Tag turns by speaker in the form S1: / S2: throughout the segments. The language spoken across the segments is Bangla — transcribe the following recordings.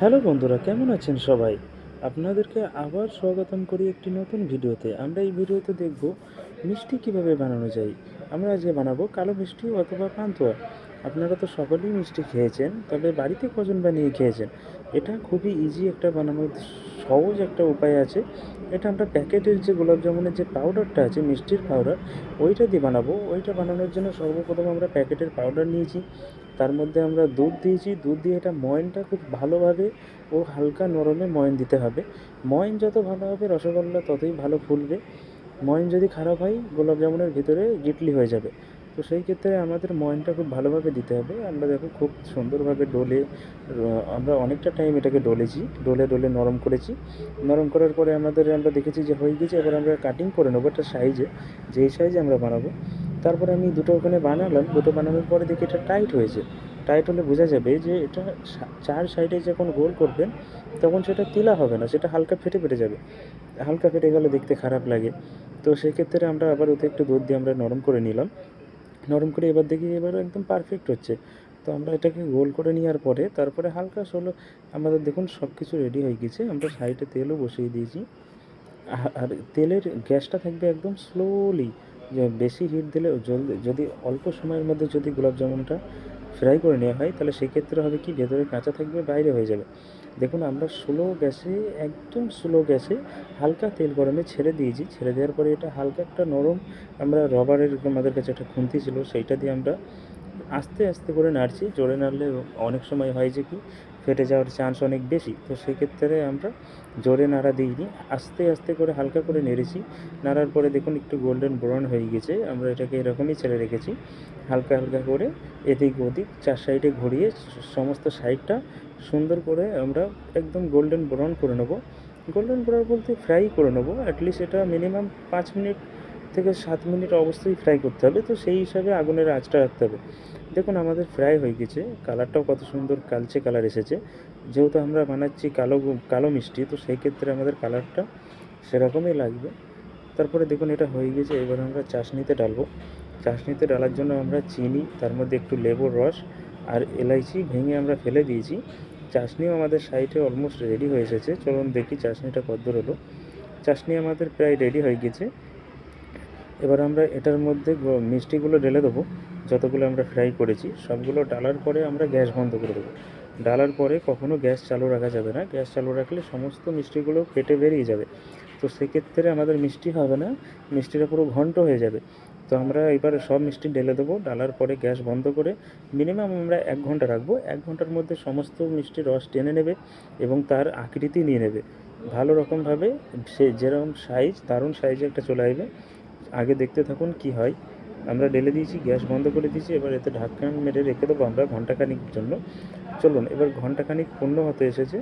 S1: হ্যালো বন্ধুরা, কেমন আছেন সবাই? আপনাদেরকে আবার স্বাগতম করি একটি নতুন ভিডিওতে। আমরা এই ভিডিওতে দেখব মিষ্টি কীভাবে বানানো যায়। আমরা আজকে বানাবো কালো মিষ্টি অথবা পান্তুয়া। আপনারা তো সকলেই মিষ্টি খেয়েছেন, তবে বাড়িতে কজন বানিয়ে খেয়েছেন? এটা খুবই ইজি একটা বানানোর সহজ একটা উপায় আছে। এটা আমরা প্যাকেটের যে গোলাপ জামুনের যে পাউডারটা আছে, মিষ্টির পাউডার ওইটা দিয়ে বানাবো। ওইটা বানানোর জন্য সর্বপ্রথম আমরা প্যাকেটের পাউডার নিয়েছি। তার মধ্যে আমরা দুধ দিয়েছি। দুধ দিয়ে এটা ময়নটা খুব ভালোভাবে ও হালকা নরমে ময়ন দিতে হবে। ময়ন যত ভালো হবে, রসগোল্লা ততই ভালো ফুলবে। ময়ন যদি খারাপ হয়, গোলাপ জামুনের ভিতরে গিটলি হয়ে যাবে। তো সেই ক্ষেত্রে আমাদের ময়নটা খুব ভালোভাবে দিতে হবে। আমরা দেখো খুব সুন্দরভাবে ডোলে আমরা অনেকটা টাইম এটাকে ডলেছি, ডলে ডোলে নরম করেছি। নরম করার পরে আমাদের, আমরা দেখেছি যে হয়ে গেছে, এবার আমরা কাটিং করে নেব একটা সাইজে যেই সাইজে আমরা বানাবো। তারপরে আমি দুটো ওখানে বানালাম, দুটো বানানোর পরে দেখি এটা টাইট হয়েছে। টাইট হলে বোঝা যাবে যে এটা চার সাইডে যখন গোল করবেন, তখন সেটা তিলা হবে না, সেটা হালকা ফেটে ফেটে যাবে। হালকা ফেটে গেলে দেখতে খারাপ লাগে। তো সেক্ষেত্রে আমরা আবার ওতে একটু দুধ দিয়ে আমরা নরম করে নিলাম। নরম করে এবার দেখি এবারও একদম পারফেক্ট হচ্ছে। তো আমরা এটাকে গোল করে নেওয়ার পরে তারপরে হালকা সোলো আমাদের দেখুন সব কিছু রেডি হয়ে গেছে। আমরা সাইডে তেলও বসিয়ে দিয়েছি। আর তেলের গ্যাসটা থাকবে একদম স্লোলি বেশি হিট দিলে জলদি যদি অল্প সময়ের মধ্যে যদি গোলাপ জামুনটা ফ্রাই করে নেওয়া হয়, তাহলে সেক্ষেত্রে হবে কি? ভেতরে কাঁচা থাকবে, বাইরে হয়ে যাবে। দেখুন, আমরা স্লো গ্যাসে, একদম স্লো গ্যাসে হালকা তেল গরমে ছেড়ে দিয়েছি। ছেড়ে দেওয়ার পরে এটা হালকা একটা নরম, আমরা রবারের আমাদের কাছে একটা খুন্তি ছিল, সেইটা দিয়ে আমরা আস্তে আস্তে করে নাড়ছি জোরে নাড়লে অনেক সময় হয় যে কি, ফেটে যাওয়ার চান্স অনেক বেশি। তো সেক্ষেত্রে আমরা জোরে নাড়া দিইনি, আস্তে আস্তে করে হালকা করে নেড়েছি। নাড়ার পরে দেখুন একটু গোল্ডেন ব্রাউন হয়ে গেছে, আমরা এটাকে এরকমই ছেড়ে রেখেছি। হালকা হালকা করে এদিক ওদিক চার সাইডে ঘুরিয়ে সমস্ত সাইডটা সুন্দর করে আমরা একদম গোল্ডেন ব্রাউন করে নেব। গোল্ডেন ব্রাউন বলতে ফ্রাই করে নেব অ্যাটলিস্ট এটা মিনিমাম পাঁচ মিনিট থেকে সাত মিনিট অবশ্যই ফ্রাই করতে হবে। তো সেই হিসাবে আগুনের আঁচটা রাখতে হবে। দেখুন, আমাদের ফ্রাই হয়ে গেছে। কালারটাও কত সুন্দর কালচে কালার এসেছে। যেহেতু আমরা বানাচ্ছি কালো কালো মিষ্টি, তো সেই ক্ষেত্রে আমাদের কালারটা সেরকমই লাগবে। তারপরে দেখুন, এটা হয়ে গেছে। এবার আমরা চাশনিতে ডালবো। চাশনিতে ডালার জন্য আমরা চিনি, তার মধ্যে একটু লেবুর রস আর এলাইচি ভেঙে আমরা ফেলে দিয়েছি। চাশনিও আমাদের সাইডে অলমোস্ট রেডি হয়ে এসেছে। চলুন দেখি চাশনিটা কদ্দূর হলো। চাশনি আমাদের প্রায় রেডি হয়ে গেছে। এবার আমরা এটার মধ্যে মিষ্টিগুলো ঢেলে দেবো। যতগুলো আমরা ফ্রাই করেছি, সবগুলো ডালার পরে আমরা গ্যাস বন্ধ করে দেবো। ডালার পরে কখনো গ্যাস চালু রাখা যাবে না। গ্যাস চালু রাখলে সমস্ত মিষ্টিগুলো ফেটে বেরিয়ে যাবে। তো সেক্ষেত্রে আমাদের মিষ্টি হবে না, মিষ্টিটা পুরো ঘন্ট হয়ে যাবে। তো আমরা এবার সব মিষ্টি ঢেলে দেবো। ডালার পরে গ্যাস বন্ধ করে মিনিমাম আমরা এক ঘণ্টা রাখব। এক ঘণ্টার মধ্যে সমস্ত মিষ্টি রস টেনে নেবে এবং তার আকৃতি নিয়ে নেবে। ভালো রকমভাবে সে যেরকম সাইজ দারুণ সাইজে একটা চলে আসবে। আগে দেখতে থাকুন কি হয়। আমরা ঢেলে দিয়েছি, গ্যাস বন্ধ করে দিয়েছি, এবার এতে ঢাকনা মেরে রেখে দেবো আমরা ঘন্টাখানিক জন্য। চলুন, এবার ঘন্টাখানিক পূর্ণ হতে এসেছে।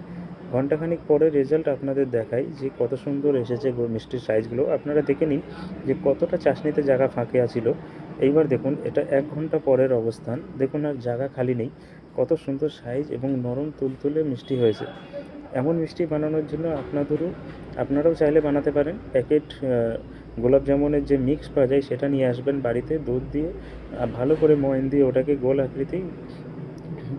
S1: ঘন্টাখানিক পরে রেজাল্ট আপনাদের দেখাই যে কত সুন্দর এসেছে মিষ্টির সাইজগুলো আপনারা দেখে নিন যে কতটা চাশনিতে জায়গা ফাঁকে আছিল। এইবার দেখুন, এটা এক ঘণ্টা পরের অবস্থান। দেখুন আর জায়গা খালি নেই। কত সুন্দর সাইজ এবং নরম তুলতুলে মিষ্টি হয়েছে। এমন মিষ্টি বানানোর জন্য আপনাদেরও আপনারাও চাইলে বানাতে পারেন। প্যাকেট গোলাপ জামুনের যে মিক্স পাওয়া যায় সেটা নিয়ে আসবেন বাড়িতে, দুধ দিয়ে ভালো করে ময়ন দিয়ে ওটাকে গোল আকৃতি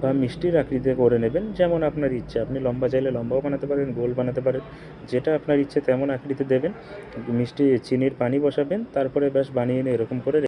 S1: বা মিষ্টির আকৃতি করে নেবেন, যেমন আপনার ইচ্ছে। আপনি লম্বা চাইলে লম্বাও বানাতে পারেন, গোল বানাতে পারেন, যেটা আপনার ইচ্ছে তেমন আকৃতি দেবেন। মিষ্টি, চিনির পানি বসাবেন, তারপরে ব্যাস বানিয়ে নিয়ে এরকম করে